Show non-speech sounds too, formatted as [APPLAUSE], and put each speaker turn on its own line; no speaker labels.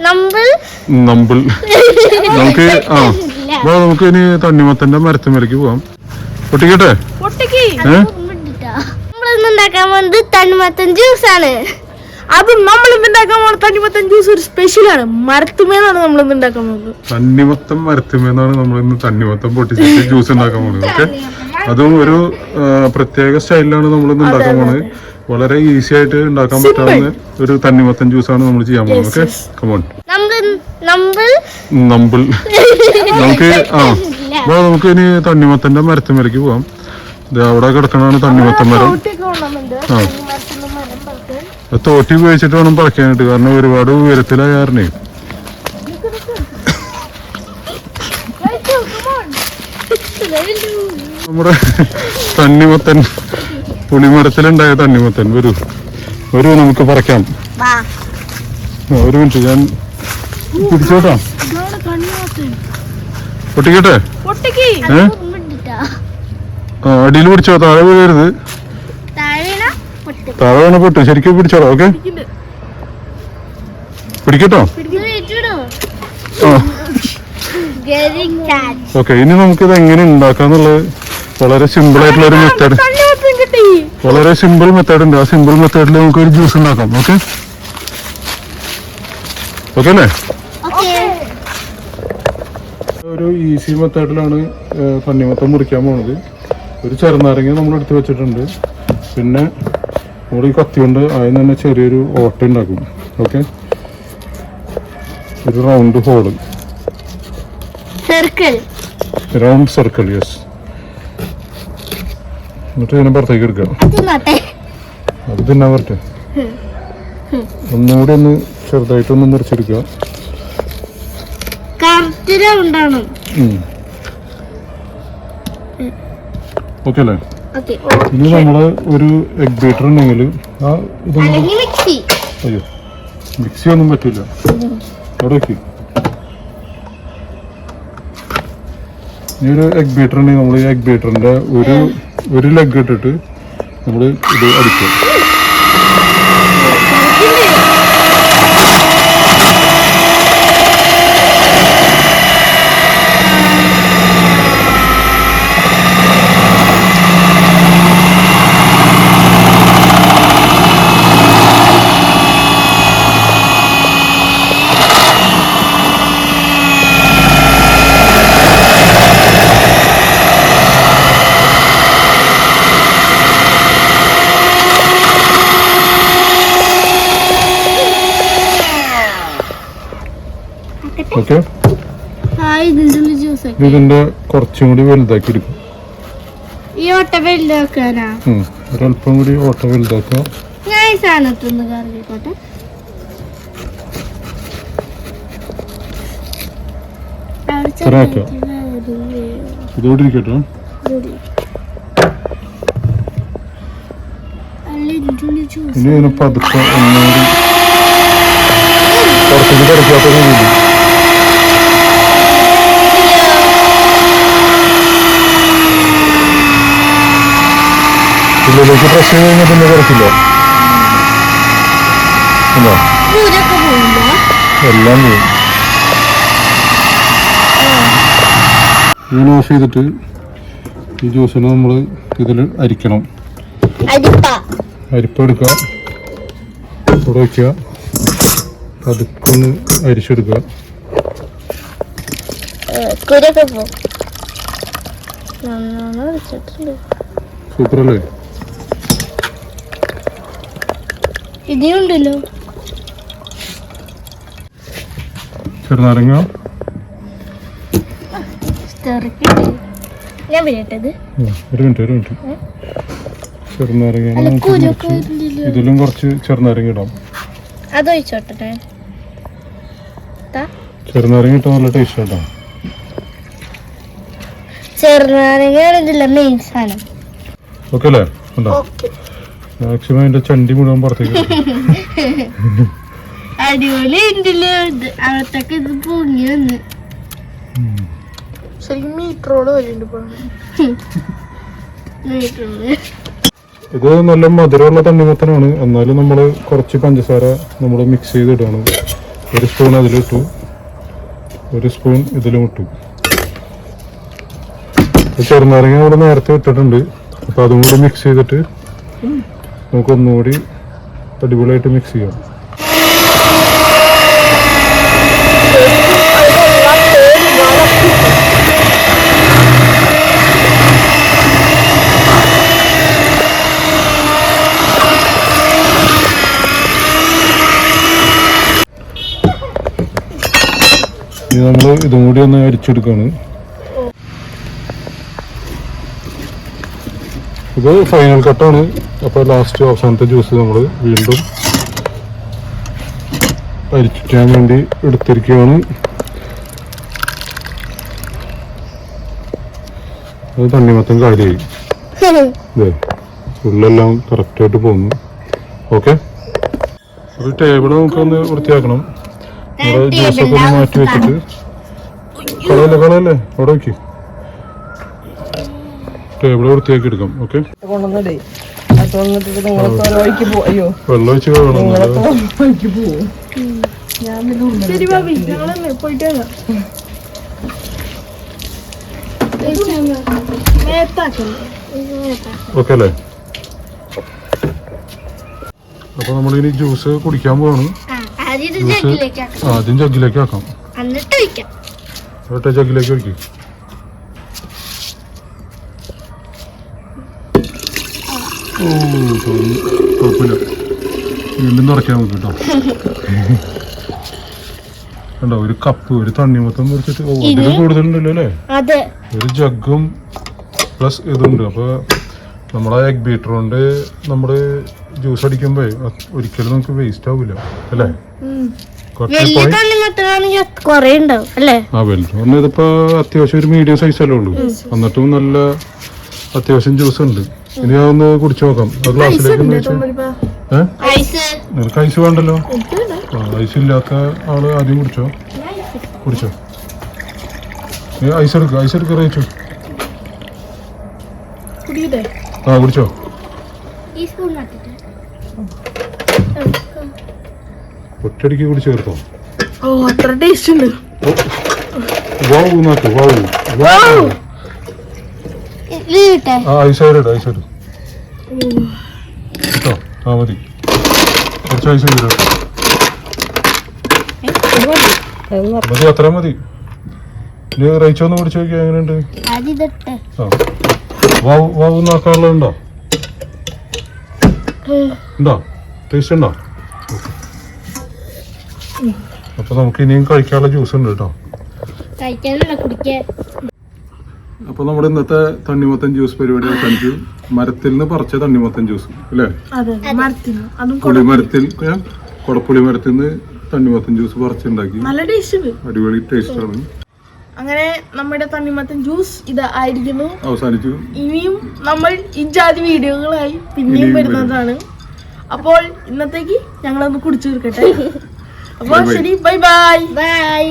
നമ്മൾ
നമ്പിൾ. [LAUGHS] നമുക്ക് ആ അപ്പൊ നമുക്ക് ഇനി തണ്ണിമത്തന്റെ മരത്തുമേലേക്ക് പോവാം. പൊട്ടിക്കട്ടെ?
പോകുന്നത് തണ്ണിമത്തൻ ജ്യൂസ് ആണ്
അത് നമ്മൾ ഇന്നുണ്ടാക്കാൻ പോകുന്ന തണ്ണിമത്തൻ ജ്യൂസ് ഒരു സ്പെഷ്യലാണ്. മരത്തുമേന്നാണ് നമ്മൾ ഇന്ന് ഉണ്ടാക്കാൻ പോകുന്നത്.
തണ്ണിമത്തം മരത്തുമേന്നാണ് നമ്മൾ ഇന്ന് തണ്ണിമത്തം പൊട്ടിച്ചിട്ട് ജ്യൂസ് ഉണ്ടാക്കാൻ പോകുന്നത് ഓക്കെ? അതും ഒരു പ്രത്യേക സ്റ്റൈലിലാണ് നമ്മൾ ഇന്ന് ഉണ്ടാക്കാൻ പോകുന്നത്. വളരെ ഈസി ആയിട്ട് ഉണ്ടാക്കാൻ പറ്റാവുന്ന ഒരു തണ്ണിമത്തൻ ജ്യൂസാണ് നമ്മൾ ചെയ്യാൻ പോകുന്നത് ഓക്കെ കമോൺ നമ്പിൾ. [LAUGHS] നമുക്ക് ആ. അപ്പൊ നമുക്ക് ഇനി തണ്ണിമത്തന്റെ മരത്തുമേലേക്ക് പോവാം. ദേ അവിടെ കിടക്കണാണ് തണ്ണിമത്തൻ മരം. ആ. തോട്ടി ഉപയോഗിച്ചിട്ട് വേണം പറിക്കാനായിട്ട് കാരണം ഒരുപാട് ഉയരത്തിലായ കാരണേ. നമ്മുടെ തണ്ണിമത്തൻ പുളിമരത്തിലുണ്ടായ തണ്ണിമത്തൻ. വരൂ. വരൂ നമുക്ക് പറിക്കാം.
വാ.
ഒരു മിനിറ്റ് ഞാൻ പിടിച്ചോട്ടാ. പൊട്ടിക്കട്ടെ? അടിയിൽ പിടിച്ചോ താഴെ വീഴരുത്.
താഴെ പൊട്ടി.
താഴെ വേണം പൊട്ടു. ശരിക്കും പിടിച്ചോളാം ഓക്കെ? പിടിക്കട്ടോ? ഓക്കെ ഇനി നമുക്കിത് എങ്ങനെ ഉണ്ടാക്കാന്നുള്ളത് വളരെ സിമ്പിൾ ആയിട്ടുള്ള ഒരു മെത്തേഡ് വളരെ സിമ്പിൾ മെത്തേഡ് ഉണ്ട്. ആ സിമ്പിൾ മെത്തേഡിൽ നമുക്ക് ഒരു ജ്യൂസ് ഉണ്ടാക്കാം. ഓക്കെ ഓക്കെ അല്ലേ? ഒരു ഈസി മെത്തേഡിലാണ് തണ്ണിമത്തം മുറിക്കാൻ പോണത്. ഒരു ചെറുനാരങ്ങ നമ്മൾ എടുത്ത് വെച്ചിട്ടുണ്ട്. പിന്നെ നമ്മൾ ഈ കത്തി കൊണ്ട് അതിന് തന്നെ ചെറിയൊരു ഓട്ട ഉണ്ടാക്കും. ഓക്കെ ഒരു round hole
circle
round circle yes എന്നിട്ട് ഇതിനെ പുറത്തേക്ക്
എടുക്കണം
അത് തിന്നാൻ പറ്റേ ഒന്നുകൂടി ഒന്ന് ചെറുതായിട്ടൊന്ന് മുറിച്ചെടുക്കുക.
റൗണ്ടാണ്
ഓക്കെ അല്ലേ? ഇനി നമ്മൾ ഒരു എഗ് ബീറ്റർ ഉണ്ടെങ്കിൽ ആ
ഇത്
അയ്യോ മിക്സി ഒന്നും പറ്റില്ല അവിടെ വെക്കി. ഈ ഒരു എഗ് ബീറ്റർ ഉണ്ടെങ്കിൽ നമ്മൾ ഈ എഗ് ബീറ്ററിന്റെ ഒരു ഒരു ലെഗ് ഇട്ടിട്ട് നമ്മൾ ഇത് അടിക്കും ഓക്കെ. ഇതിന്റെ കുറച്ചും കൂടി വലുതാക്കി എടുക്കും
ഈ ഓട്ട.
ഒരല്പം കൂടി ഓട്ട വലുതാക്കാം.
ഞാൻ ഈ സാധനത്തൊന്ന് കറിയിക്കോട്ടെ
ഇതോടെ ഇരിക്കട്ടെ. ഇനി ഇതിനെ പതുക്കെ ഒന്നുകൂടി തിരക്കാത്ത രീതിയിൽ. ഉള്ളിലേക്ക് പ്രസ് ചെയ്ത് കഴിഞ്ഞാൽ പിന്നെ തിരക്കില്ല ഉണ്ടോ? എല്ലാം പോയി. ഇങ്ങനെ ഓഫ് ചെയ്തിട്ട് ഈ ജ്യൂസിനെ നമ്മൾ ഇതിൽ അരിക്കണം.
അരിപ്പ.
അരിപ്പ് എടുക്കുക. ഇവിടെ വയ്ക്കുക പതുക്കൊന്ന് അരിച്ചെടുക്കുക.
കുരൊക്കെ
ചെറുനാരങ്ങ
ഞാൻ വിടട്ടത്
ഒരു മിനിറ്റ് ഒരു മിനിറ്റ്. ചെറുനാരങ്ങ ഇതിലും കുറച്ച് ചെറുനാരങ്ങ ഇടാം.
അതൊഴിച്ചോട്ടെ
ചെറുനാരങ്ങ ഇട്ടാൽ നല്ല ടേസ്റ്റ്
ചെറുനാരങ്ങ മെയിൻ സാധനം
ഓക്കെ അല്ലേ? ഉണ്ടോ? മാക്സിമം എന്റെ ചണ്ടി മുഴുവൻ പുറത്തേക്ക് [LAUGHS]
അടിപൊളി ഉണ്ടല്ലോ ഇത്. അകത്തൊക്കെ ഇത് പൊങ്ങി വന്ന്.
ശരിക്കും മീറ്ററോട് [LAUGHS]
ഇത് നല്ല മധുരമുള്ള തണ്ണിമത്തനാണ്. എന്നാലും നമ്മൾ കുറച്ച് പഞ്ചസാര നമ്മൾ മിക്സ് ചെയ്ത് ചെയ്തിടാണ്. ഒരു സ്പൂൺ അതിലിട്ടു. ഒരു സ്പൂൺ ഇതിലും ഇട്ടു. ചെറുനാരങ്ങ ഇവിടെ നേരത്തെ ഇട്ടിട്ടുണ്ട്. അപ്പൊ അതും കൂടി മിക്സ് ചെയ്തിട്ട് നമുക്ക് ഒന്നുകൂടി അടിപൊളിയായിട്ട് മിക്സ് ചെയ്യാം. ഇനി നമ്മൾ ഇതും കൂടി ഒന്ന് അരിച്ചെടുക്കാണ്. ഇത് ഫൈനൽ കട്ടാണ് അപ്പോൾ ലാസ്റ്റ് അവസാനത്തെ ജ്യൂസ് നമ്മൾ വീണ്ടും അരിച്ചിട്ടാൻ വേണ്ടി എടുത്തിരിക്കുകയാണ്. അത് തണ്ണിമത്തം കാര്യമായി ഇതേ [LAUGHS] ഉള്ളെല്ലാം കറക്റ്റായിട്ട് പോകുന്നു ഓക്കെ ഒരു ടേബിൾ നമുക്കൊന്ന് വൃത്തിയാക്കണം. നമ്മുടെ ജ്യൂസൊക്കെ ഒന്ന് മാറ്റി വെച്ചിട്ട്. കളയല്ലേ കളയല്ലേ? അവിടെ വയ്ക്ക് ടേബിൾ വൃത്തിയാക്കി എടുക്കാം ഓക്കെ
കൊണ്ടുവന്നതേ അപ്പൊ എന്നിട്ട് നിങ്ങളൊക്കെ ഓരോ വഴിക്ക് പോ അയ്യോ.
വെള്ളം ഒഴിച്ച് കഴുകണം
നിങ്ങളൊക്കെ ഓരോ വഴിക്ക് പോവും?
ശരി ഭാബി ഞങ്ങളെന്നെ പോയിട്ട് വരാം. മേത്താക്കല്ലേ?
ഓക്കെ അല്ലേ? അപ്പൊ നമ്മളിനി ജ്യൂസ് കുടിക്കാൻ പോവാണ്.
ആദ്യം
ജ്യൂസ്
ജഗ്ഗിലേക്ക് ആക്കാം.
ആദ്യം ജഗ്ഗിലേക്ക് ആക്കാം.
എന്നിട്ട് ഒഴിക്കാം.
ഒറ്റ ജഗ്ഗിലേക്ക് ഒഴിക്കും. ഓ തോന്നി. കുഴപ്പമില്ല. വീണ്ടും നിറയ്ക്കാൻ നമുക്ക് കേട്ടോ. കണ്ടോ ഒരു കപ്പ് ഒരു തണ്ണിമത്തം മുറിച്ചിട്ട് ഓ ഇതിൽ കൂടുതലുണ്ടല്ലോ അല്ലേ? ഒരു ജഗ്ഗും പ്ലസ് ഇതുണ്ട്. അപ്പൊ നമ്മളെ എഗ് ബീറ്റർ കൊണ്ട് നമ്മൾ ജ്യൂസ് അടിക്കുമ്പോ ഒരിക്കലും നമുക്ക് വേസ്റ്റ് ആവില്ല അല്ലേ? ആ വലുത്. ഇതിപ്പോ അത്യാവശ്യം ഒരു മീഡിയം സൈസ് അല്ലേ ഉള്ളൂ. എന്നിട്ടും നല്ല അത്യാവശ്യം ജ്യൂസ് ഉണ്ട്. ഇനി ഒന്ന് കുടിച്ചു നോക്കാം ആ ഗ്ലാസ്സിലേക്ക് നിനക്ക് ഐസ് വേണ്ടല്ലോ? ഐസ് ഇല്ലാത്ത ആൾ ആദ്യം കുടിച്ചോ. കുടിച്ചോ. ഐസ് എടുക്ക ഐസ് എടുക്ക റയിച്ചു. ആ കുടിച്ചോ.
ഈ സ്പൂൺ നട്ടിട്ട്.
ഒറ്റയടിക്ക് കുടിച്ച് ചേർത്തോ
ഓ അത്ര ടേസ്റ്റ് ഉണ്ട്.
വാവു നാക്ക് വാവു വാവു ആ ഐസ് ആയിട് ഐസ് കേട്ടോ ആ മതി കുറച്ച് ആയിട്ടോ മതി അത്ര മതി ഇനി റയിച്ചൊന്ന് കുടിച്ച് നോക്കിയാ എങ്ങനെയുണ്ട് ആ വാവു വാവു നാക്കാനുള്ളതുണ്ടോ ഉണ്ടോ ടേസ്റ്റ് ഉണ്ടോ അപ്പൊ നമുക്ക് ഇനിയും കഴിക്കാനുള്ള ജ്യൂസ് ഉണ്ട് കേട്ടോ
കഴിക്കാനല്ല കുടിക്കാൻ
അപ്പൊ നമ്മുടെ ഇന്നത്തെ തണ്ണിമത്തൻ ജ്യൂസ് പരിപാടി അവസാനിച്ചു. മരത്തിൽ നിന്ന് പറിച്ച തണ്ണിമത്തൻ ജ്യൂസ് അല്ലേ? പുളിമരത്തിൽ കൊടപ്പുളി മരത്തിൽ നിന്ന് തണ്ണിമത്തൻ ജ്യൂസ് പറിച്ചുണ്ടാക്കി. അടിപൊളി ടേസ്റ്റ് ആണ്
അങ്ങനെ നമ്മുടെ തണ്ണിമത്തൻ ജ്യൂസ് ഇത് ആയിരിക്കുന്നു.
അവസാനിച്ചു.
ഇനിയും നമ്മൾ ഇജാതി വീഡിയോകളായി പിന്നെയും വരുന്നതാണ്. അപ്പോൾ ഇന്നത്തേക്ക് ഞങ്ങളൊന്ന് കുടിച്ചു തീർക്കട്ടെ. [LAUGHS] അപ്പോൾ. ശരി ബൈ ബൈ.
ബൈ.